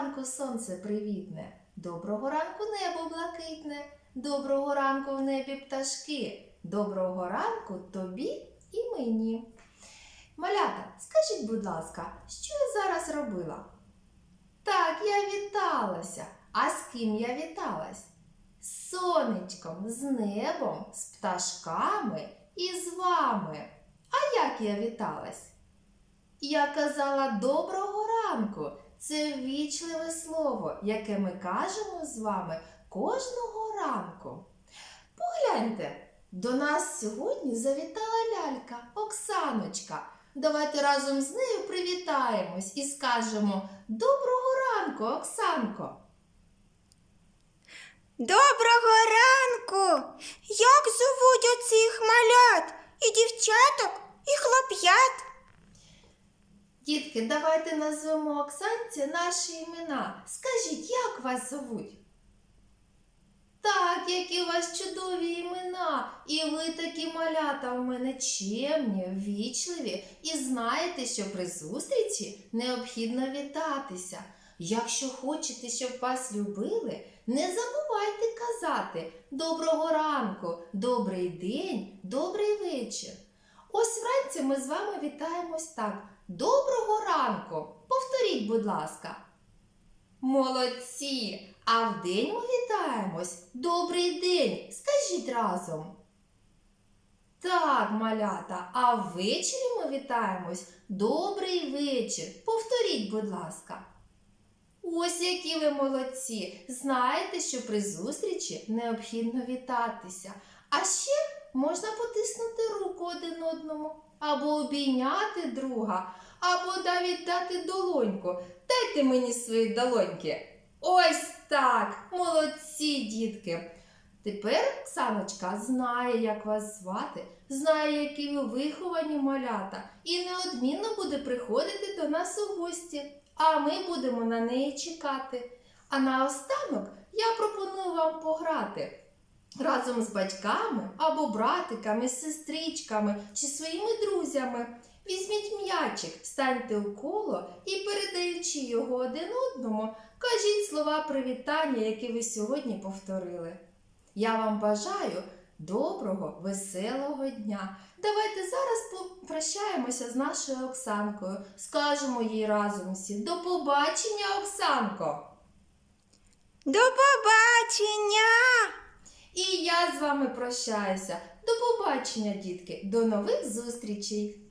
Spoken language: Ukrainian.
ранку сонце привітне, доброго ранку небо блакитне, доброго ранку в небі пташки, доброго ранку тобі і мені. Малята, скажіть, будь ласка, що я зараз робила? Так, я віталася. А з ким я віталась? З сонечком, з небом, з пташками і з вами. А як я віталась? Я казала доброго ранку. Це ввічливе слово, яке ми кажемо з вами кожного ранку. Погляньте, до нас сьогодні завітала лялька Оксаночка. Давайте разом з нею привітаємось і скажемо Доброго ранку, Оксанко! Доброго ранку! Як зовуть оцих малят і дівчаток, і хлоп'ят? Дітки, давайте назвемо Оксанці наші імена. Скажіть, як вас зовуть? Так, які у вас чудові імена. І ви такі малята у мене чемні, ввічливі і знаєте, що при зустрічі необхідно вітатися. Якщо хочете, щоб вас любили, не забувайте казати доброго ранку, добрий день, добрий вечір. Ось вранці ми з вами вітаємось так. Доброго ранку! Повторіть, будь ласка. Молодці! А вдень ми вітаємось. Добрий день! Скажіть разом. Так, малята, а ввечері ми вітаємось. Добрий вечір. Повторіть, будь ласка. Ось які ви молодці! Знаєте, що при зустрічі необхідно вітатися. А ще можна потиснути руку один одному, або обійняти друга, або навіть дати долоньку. Дайте мені свої долоньки. Ось так! Молодці, дітки! Тепер Оксаночка знає, як вас звати, знає, які ви виховані малята, і неодмінно буде приходити до нас у гості, а ми будемо на неї чекати. А наостанок я пропоную вам пограти разом з батьками або братиками, сестричками чи своїми друзями. Візьміть м'ячик, станьте у коло і, передаючи його один одному, кажіть слова привітання, які ви сьогодні повторили. Я вам бажаю доброго, веселого дня. Давайте зараз попрощаємося з нашою Оксанкою. Скажемо їй разом всі до побачення, Оксанко! До побачення! Я з вами прощаюся. До побачення, дітки, до нових зустрічей!